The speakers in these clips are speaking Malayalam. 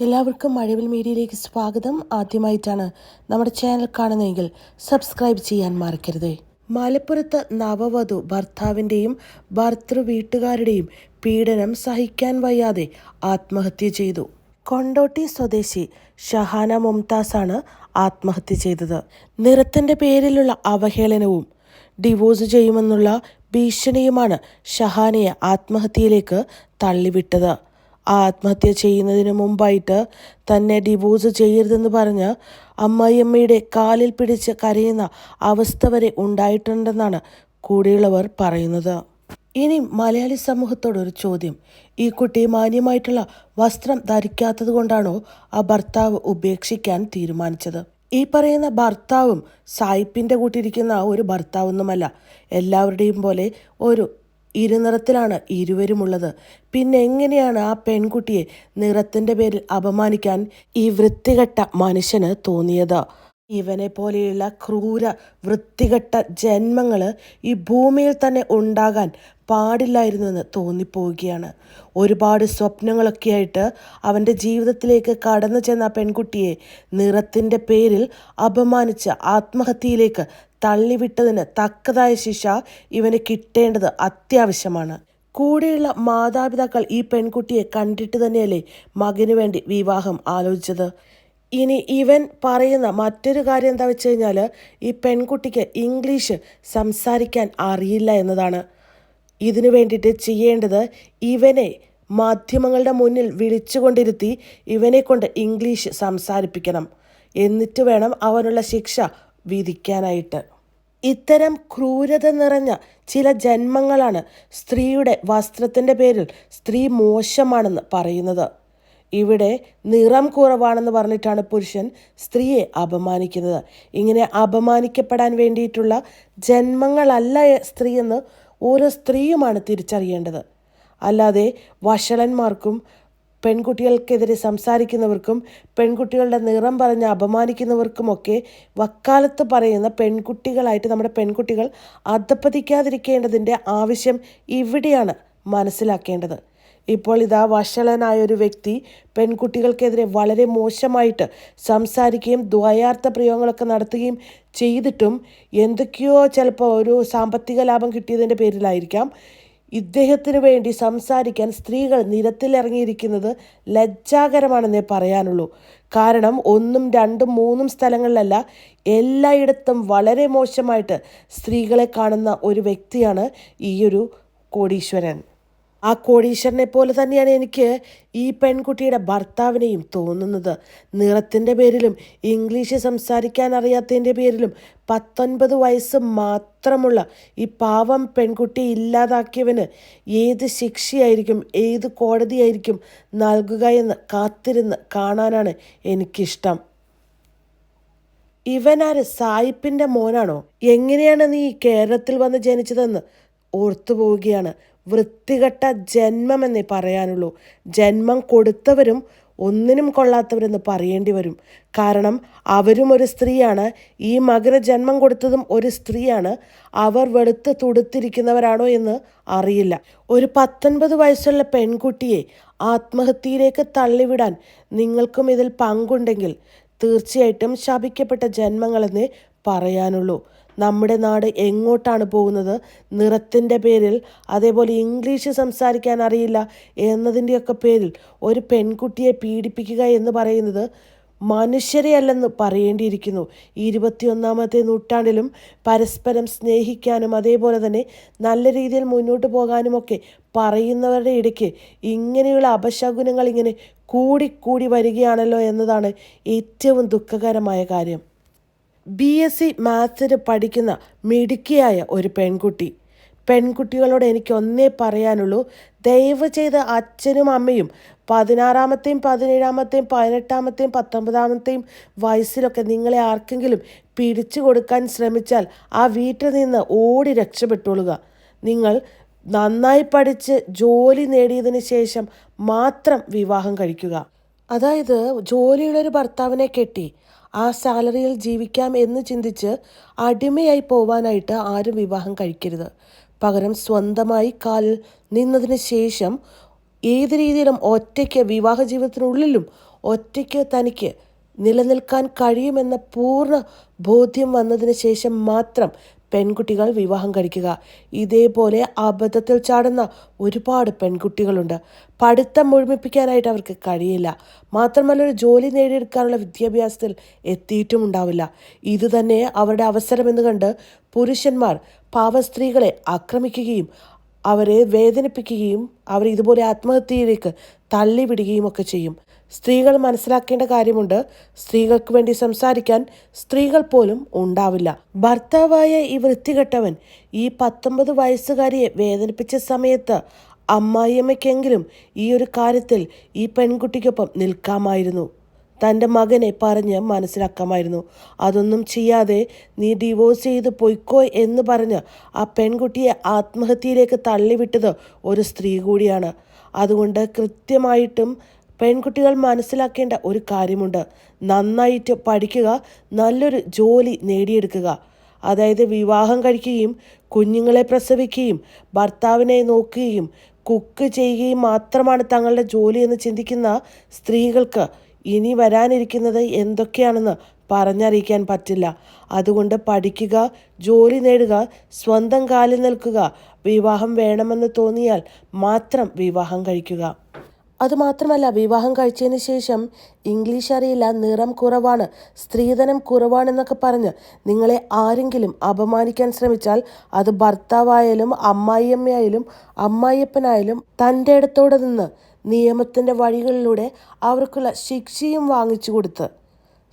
എല്ലാവർക്കും മഴവിൽ മീഡിയയിലേക്ക് സ്വാഗതം. ആദ്യമായിട്ടാണ് നമ്മുടെ ചാനൽ കാണുന്നതെങ്കിൽ സബ്സ്ക്രൈബ് ചെയ്യാൻ മറക്കരുത്. മലപ്പുറത്ത് നവവധു ഭർത്താവിന്റെയും ഭർത്തൃ വീട്ടുകാരുടെയും പീഡനം സഹിക്കാൻ വയ്യാതെ ആത്മഹത്യ ചെയ്തു. കൊണ്ടോട്ടി സ്വദേശി ഷഹാന മുംതാസാണ് ആത്മഹത്യ ചെയ്തത്. നിറത്തിന്റെ പേരിലുള്ള അവഹേളനവും ഡിവോഴ്സ് ചെയ്യുമെന്നുള്ള ഭീഷണിയുമാണ് ഷഹാനയെ ആത്മഹത്യയിലേക്ക് തള്ളിവിട്ടത്. ആത്മഹത്യ ചെയ്യുന്നതിന് മുമ്പായിട്ട് തന്നെ ഡിവോഴ്സ് ചെയ്യരുതെന്ന് പറഞ്ഞ് അമ്മായിയമ്മയുടെ കാലിൽ പിടിച്ച് കരയുന്ന അവസ്ഥ വരെ ഉണ്ടായിട്ടുണ്ടെന്നാണ് കൂടെയുള്ളവർ പറയുന്നത്. ഇനി മലയാളി സമൂഹത്തോടൊരു ചോദ്യം. ഈ കുട്ടി മാന്യമായിട്ടുള്ള വസ്ത്രം ധരിക്കാത്തത് കൊണ്ടാണോ ആ ഭർത്താവ് ഉപേക്ഷിക്കാൻ തീരുമാനിച്ചത്? ഈ പറയുന്ന ഭർത്താവും സായിപ്പിന്റെ കൂട്ടിരിക്കുന്ന ഒരു ഭർത്താവൊന്നുമല്ല. എല്ലാവരുടെയും പോലെ ഒരു ഇരുനിറത്തിലാണ് ഇരുവരുമുള്ളത്. പിന്നെ എങ്ങനെയാണ് ആ പെൺകുട്ടിയെ നിറത്തിന്റെ പേരിൽ അപമാനിക്കാൻ ഈ വൃത്തികെട്ട മനുഷ്യന് തോന്നിയത്? ഇവനെ പോലെയുള്ള ക്രൂര വൃത്തികെട്ട ജന്മങ്ങൾ ഈ ഭൂമിയിൽ തന്നെ ഉണ്ടാകാൻ പാടില്ലായിരുന്നെന്ന് തോന്നിപ്പോവുകയാണ്. ഒരുപാട് സ്വപ്നങ്ങളൊക്കെയായിട്ട് അവന്റെ ജീവിതത്തിലേക്ക് കടന്നു ചെന്ന പെൺകുട്ടിയെ നിറത്തിന്റെ പേരിൽ അപമാനിച്ച് ആത്മഹത്യയിലേക്ക് തള്ളിവിട്ടതിന് തക്കതായ ശിക്ഷ ഇവന് കിട്ടേണ്ടത് അത്യാവശ്യമാണ്. കൂടെയുള്ള മാതാപിതാക്കൾ ഈ പെൺകുട്ടിയെ കണ്ടിട്ട് തന്നെയല്ലേ മകനു വേണ്ടി വിവാഹം ആലോചിച്ചത്. ഇനി ഇവൻ പറയുന്ന മറ്റൊരു കാര്യം എന്താ വെച്ച് കഴിഞ്ഞാൽ ഈ പെൺകുട്ടിക്ക് ഇംഗ്ലീഷ് സംസാരിക്കാൻ അറിയില്ല എന്നതാണ്. ഇതിനു വേണ്ടിയിട്ട് ചെയ്യേണ്ടത് ഇവനെ മാധ്യമങ്ങളുടെ മുന്നിൽ വിളിച്ചുകൊണ്ടിരുത്തി ഇവനെ കൊണ്ട് ഇംഗ്ലീഷ് സംസാരിപ്പിക്കണം. എന്നിട്ട് വേണം അവനുള്ള ശിക്ഷ വിധിക്കാനായിട്ട് ഇത്തരം ക്രൂരത നിറഞ്ഞ ചില ജന്മങ്ങളാണ് സ്ത്രീയുടെ വസ്ത്രത്തിന്റെ പേരിൽ സ്ത്രീ മോശമാണെന്ന് പറയുന്നത്. ഇവിടെ നിറം കുറവാണെന്ന് പറഞ്ഞിട്ടാണ് പുരുഷൻ സ്ത്രീയെ അപമാനിക്കുന്നത്. ഇങ്ങനെ അപമാനിക്കപ്പെടാൻ വേണ്ടിയിട്ടുള്ള ജന്മങ്ങളല്ല സ്ത്രീയെന്ന് ഓരോ സ്ത്രീയുമാണ് തിരിച്ചറിയേണ്ടത്. അല്ലാതെ വഷളന്മാർക്കും പെൺകുട്ടികൾക്കെതിരെ സംസാരിക്കുന്നവർക്കും പെൺകുട്ടികളുടെ നിറം പറഞ്ഞ് അപമാനിക്കുന്നവർക്കുമൊക്കെ വക്കാലത്ത് പറയുന്ന പെൺകുട്ടികളായിട്ട് നമ്മുടെ പെൺകുട്ടികൾ അധപ്പതിക്കാതിരിക്കേണ്ടതിന്റെ ആവശ്യം ഇവിടെയാണ് മനസ്സിലാക്കേണ്ടത്. ഇപ്പോൾ ഇതാ വഷളനായ ഒരു വ്യക്തി പെൺകുട്ടികൾക്കെതിരെ വളരെ മോശമായിട്ട് സംസാരിക്കുകയും ദ്വയാർത്ഥ പ്രയോഗങ്ങളൊക്കെ നടത്തുകയും ചെയ്തിട്ടും എന്തൊക്കെയോ ചിലപ്പോൾ ഒരു സാമ്പത്തിക ലാഭം കിട്ടിയതിന്റെ പേരിലായിരിക്കാം ഇദ്ദേഹത്തിന് വേണ്ടി സംസാരിക്കാൻ സ്ത്രീകൾ നിരത്തിലിറങ്ങിയിരിക്കുന്നത് ലജ്ജാകരമാണെന്നേ പറയാനുള്ളൂ. കാരണം ഒന്നും രണ്ടും മൂന്നും സ്ഥലങ്ങളിലല്ല എല്ലായിടത്തും വളരെ മോശമായിട്ട് സ്ത്രീകളെ കാണുന്ന ഒരു വ്യക്തിയാണ് ഈയൊരു കോടീശ്വരൻ. ആ കോടീശ്വരനെ പോലെ തന്നെയാണ് എനിക്ക് ഈ പെൺകുട്ടിയുടെ ഭർത്താവിനെയും തോന്നുന്നത്. നിറത്തിന്റെ പേരിലും ഇംഗ്ലീഷ് സംസാരിക്കാൻ അറിയാത്തതിന്റെ പേരിലും പത്തൊൻപത് വയസ്സ് മാത്രമുള്ള ഈ പാവം പെൺകുട്ടി ഇല്ലാതാക്കിയവന് ഏത് ശിക്ഷയായിരിക്കും ഏത് കോടതിയായിരിക്കും നൽകുക എന്ന് കാത്തിരുന്ന് കാണാനാണ് എനിക്കിഷ്ടം. ഇവനാര്? സായിപ്പിന്റെ മോനാണോ? എങ്ങനെയാണ് നീ കേരളത്തിൽ വന്ന് ജനിച്ചതെന്ന് ഓർത്തു പോവുകയാണ് വൃത്തികെട്ട ജന്മമെന്നേ പറയാനുള്ളൂ. ജന്മം കൊടുത്തവരും ഒന്നിനും കൊള്ളാത്തവരെന്ന് പറയേണ്ടി വരും. കാരണം അവരും ഒരു സ്ത്രീയാണ്. ഈ മകന് ജന്മം കൊടുത്തതും ഒരു സ്ത്രീയാണ്. അവർ വെളുത്ത് തുടുത്തിരിക്കുന്നവരാണോ എന്ന് അറിയില്ല. ഒരു പത്തൊൻപത് വയസ്സുള്ള പെൺകുട്ടിയെ ആത്മഹത്യയിലേക്ക് തള്ളിവിടാൻ നിങ്ങൾക്കും ഇതിൽ പങ്കുണ്ടെങ്കിൽ തീർച്ചയായിട്ടും ശപിക്കപ്പെട്ട ജന്മങ്ങളെന്നേ പറയാനുള്ളൂ. നമ്മുടെ നാട് എങ്ങോട്ടാണ് പോകുന്നത്? നിറത്തിന്റെ പേരിൽ അതേപോലെ ഇംഗ്ലീഷ് സംസാരിക്കാൻ അറിയില്ല എന്നതിന്റെയൊക്കെ പേരിൽ ഒരു പെൺകുട്ടിയെ പീഡിപ്പിക്കുക എന്ന് പറയുന്നത് മനുഷ്യരെയല്ലെന്ന് പറയേണ്ടിയിരിക്കുന്നു. ഇരുപത്തിയൊന്നാമത്തെ നൂറ്റാണ്ടിലും പരസ്പരം സ്നേഹിക്കാനും അതേപോലെ തന്നെ നല്ല രീതിയിൽ മുന്നോട്ട് പോകാനുമൊക്കെ പറയുന്നവരുടെ ഇടയ്ക്ക് ഇങ്ങനെയുള്ള അപശകുനങ്ങൾ ഇങ്ങനെ കൂടിക്കൂടി വരികയാണല്ലോ എന്നതാണ് ഏറ്റവും ദുഃഖകരമായ കാര്യം. ബി എസ് സി മാത്സിന് പഠിക്കുന്ന മിടുക്കിയായ ഒരു പെൺകുട്ടി. പെൺകുട്ടികളോട് എനിക്ക് ഒന്നേ പറയാനുള്ളൂ ദയവ് ചെയ്ത് അച്ഛനും അമ്മയും പതിനാറാമത്തെയും പതിനേഴാമത്തെയും പതിനെട്ടാമത്തെയും പത്തൊമ്പതാമത്തെയും വയസ്സിലൊക്കെ നിങ്ങളെ ആർക്കെങ്കിലും പിടിച്ചു കൊടുക്കാൻ ശ്രമിച്ചാൽ ആ വീട്ടിൽ നിന്ന് ഓടി രക്ഷപ്പെട്ടോളുക. നിങ്ങൾ നന്നായി പഠിച്ച് ജോലി നേടിയതിന് ശേഷം മാത്രം വിവാഹം കഴിക്കുക. അതായത് ജോലിയുള്ളൊരു ഭർത്താവിനെ കെട്ടി ആ സാലറിയിൽ ജീവിക്കാം എന്ന് ചിന്തിച്ച് അടിമയായി പോവാനായിട്ട് ആരും വിവാഹം കഴിക്കരുത്. പകരം സ്വന്തമായി കാലിൽ നിന്നതിന് ശേഷം ഏത് രീതിയിലും ഒറ്റയ്ക്ക് വിവാഹ ജീവിതത്തിനുള്ളിലും ഒറ്റയ്ക്ക് തനിക്ക് നിലനിൽക്കാൻ കഴിയുമെന്ന പൂർണ ബോധ്യം വന്നതിന് ശേഷം മാത്രം പെൺകുട്ടികൾ വിവാഹം കഴിക്കുക. ഇതേപോലെ അബദ്ധത്തിൽ ചാടുന്ന ഒരുപാട് പെൺകുട്ടികളുണ്ട്. പഠിത്തം മുഴുമിപ്പിക്കാനായിട്ട് അവർക്ക് കഴിയില്ല. മാത്രമല്ല ഒരു ജോലി നേടിയെടുക്കാനുള്ള വിദ്യാഭ്യാസത്തിൽ എത്തിയിട്ടും ഉണ്ടാവില്ല ഇത് തന്നെ അവരുടെ അവസരമെന്ന് കണ്ട് പുരുഷന്മാർ പാവ സ്ത്രീകളെ ആക്രമിക്കുകയും അവരെ വേദനിപ്പിക്കുകയും അവർ ഇതുപോലെ ആത്മഹത്യയിലേക്ക് തള്ളിവിടുകയും ഒക്കെ ചെയ്യും. സ്ത്രീകൾ മനസ്സിലാക്കേണ്ട കാര്യമുണ്ട്. സ്ത്രീകൾക്ക് വേണ്ടി സംസാരിക്കാൻ സ്ത്രീകൾ പോലും ഉണ്ടാവില്ല. ഭർത്താവായ ഈ വൃത്തികെട്ടവൻ ഈ പത്തൊമ്പത് വയസ്സുകാരിയെ വേദനിപ്പിച്ച സമയത്ത് അമ്മായിയമ്മയ്ക്കെങ്കിലും ഈ ഒരു കാര്യത്തിൽ ഈ പെൺകുട്ടിക്കൊപ്പം നിൽക്കാമായിരുന്നു. തന്റെ മകനെ പറഞ്ഞ് മനസ്സിലാക്കാമായിരുന്നു. അതൊന്നും ചെയ്യാതെ നീ ഡിവോഴ്സ് ചെയ്ത് പൊയ്ക്കോ എന്ന് പറഞ്ഞ് ആ പെൺകുട്ടിയെ ആത്മഹത്യയിലേക്ക് തള്ളിവിട്ടത് ഒരു സ്ത്രീ കൂടിയാണ്. അതുകൊണ്ട് കൃത്യമായിട്ടും പെൺകുട്ടികൾ മനസ്സിലാക്കേണ്ട ഒരു കാര്യമുണ്ട്. നന്നായിട്ട് പഠിക്കുക നല്ലൊരു ജോലി നേടിയെടുക്കുക. അതായത് വിവാഹം കഴിക്കുകയും കുഞ്ഞുങ്ങളെ പ്രസവിക്കുകയും ഭർത്താവിനെ നോക്കുകയും കുക്ക് ചെയ്യുകയും മാത്രമാണ് തങ്ങളുടെ ജോലി എന്ന് ചിന്തിക്കുന്ന സ്ത്രീകൾക്ക് ഇനി വരാനിരിക്കുന്നത് എന്തൊക്കെയാണെന്ന് പറഞ്ഞറിയിക്കാൻ പറ്റില്ല. അതുകൊണ്ട് പഠിക്കുക ജോലി നേടുക സ്വന്തം കാലിൽ നിൽക്കുക വിവാഹം വേണമെന്ന് തോന്നിയാൽ മാത്രം വിവാഹം കഴിക്കുക. അതുമാത്രമല്ല വിവാഹം കഴിച്ചതിന് ശേഷം ഇംഗ്ലീഷ് അറിയില്ല നിറം കുറവാണ് സ്ത്രീധനം കുറവാണെന്നൊക്കെ പറഞ്ഞ് നിങ്ങളെ ആരെങ്കിലും അപമാനിക്കാൻ ശ്രമിച്ചാൽ അത് ഭർത്താവായാലും അമ്മായിയമ്മയായാലും അമ്മായിയപ്പനായാലും തന്റെ അടുത്തോടെ നിന്ന് നിയമത്തിന്റെ വഴികളിലൂടെ അവർക്കുള്ള ശിക്ഷയും വാങ്ങിച്ചു കൊടുത്ത്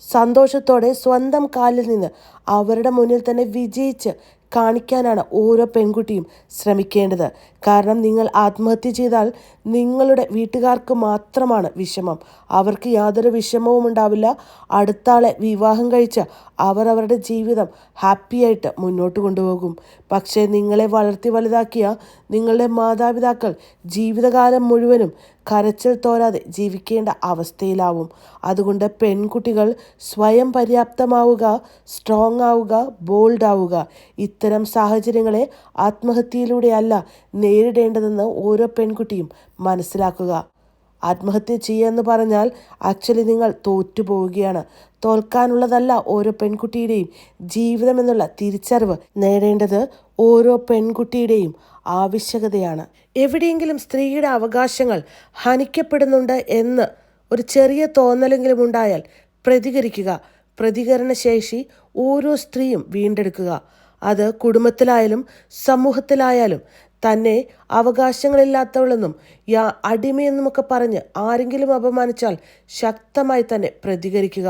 സന്തോഷത്തോടെ സ്വന്തം കാലിൽ നിന്ന് അവരുടെ മുന്നിൽ തന്നെ വിജയിച്ച് കാണിക്കാനാണ് ഓരോ പെൺകുട്ടിയും ശ്രമിക്കേണ്ടത്. കാരണം നിങ്ങൾ ആത്മഹത്യ ചെയ്താൽ നിങ്ങളുടെ വീട്ടുകാർക്ക് മാത്രമാണ് വിഷമം. അവർക്ക് യാതൊരു വിഷമവും ഉണ്ടാവില്ല. അടുത്താളെ വിവാഹം കഴിച്ച് അവർ അവരുടെ ജീവിതം ഹാപ്പിയായിട്ട് മുന്നോട്ട് കൊണ്ടുപോകും. പക്ഷേ നിങ്ങളെ വളർത്തി വലുതാക്കിയ നിങ്ങളുടെ മാതാപിതാക്കൾ ജീവിതകാലം മുഴുവനും കരച്ചിൽ തോരാതെ ജീവിക്കേണ്ട അവസ്ഥയിലാവും. അതുകൊണ്ട് പെൺകുട്ടികൾ സ്വയം പര്യാപ്തമാവുക സ്ട്രോങ് ആവുക ബോൾഡ് ആവുക ഇത്തരം സാഹചര്യങ്ങളെ ആത്മഹത്യയിലൂടെയല്ല നേരിടേണ്ടതെന്ന് ഓരോ പെൺകുട്ടിയും മനസ്സിലാക്കുക. ആത്മഹത്യ ചെയ്യുകയെന്ന് പറഞ്ഞാൽ ആക്ച്വലി നിങ്ങൾ തോറ്റുപോവുകയാണ്. തോൽക്കാനുള്ളതല്ല ഓരോ പെൺകുട്ടിയുടെയും ജീവിതം എന്നുള്ള തിരിച്ചറിവ് നേടേണ്ടത് ഓരോ പെൺകുട്ടിയുടെയും ആവശ്യകതയാണ്. എവിടെയെങ്കിലും സ്ത്രീയുടെ അവകാശങ്ങൾ ഹനിക്കപ്പെടുന്നുണ്ട് എന്ന് ഒരു ചെറിയ തോന്നലെങ്കിലും ഉണ്ടായാൽ പ്രതികരിക്കുക. പ്രതികരണശേഷി ഓരോ സ്ത്രീയും വീണ്ടെടുക്കുക. അത് കുടുംബത്തിലായാലും സമൂഹത്തിലായാലും തന്നെ അവകാശങ്ങളില്ലാത്തവളെന്നും യാ അടിമയെന്നുമൊക്കെ പറഞ്ഞ് ആരെങ്കിലും അപമാനിച്ചാൽ ശക്തമായി തന്നെ പ്രതികരിക്കുക.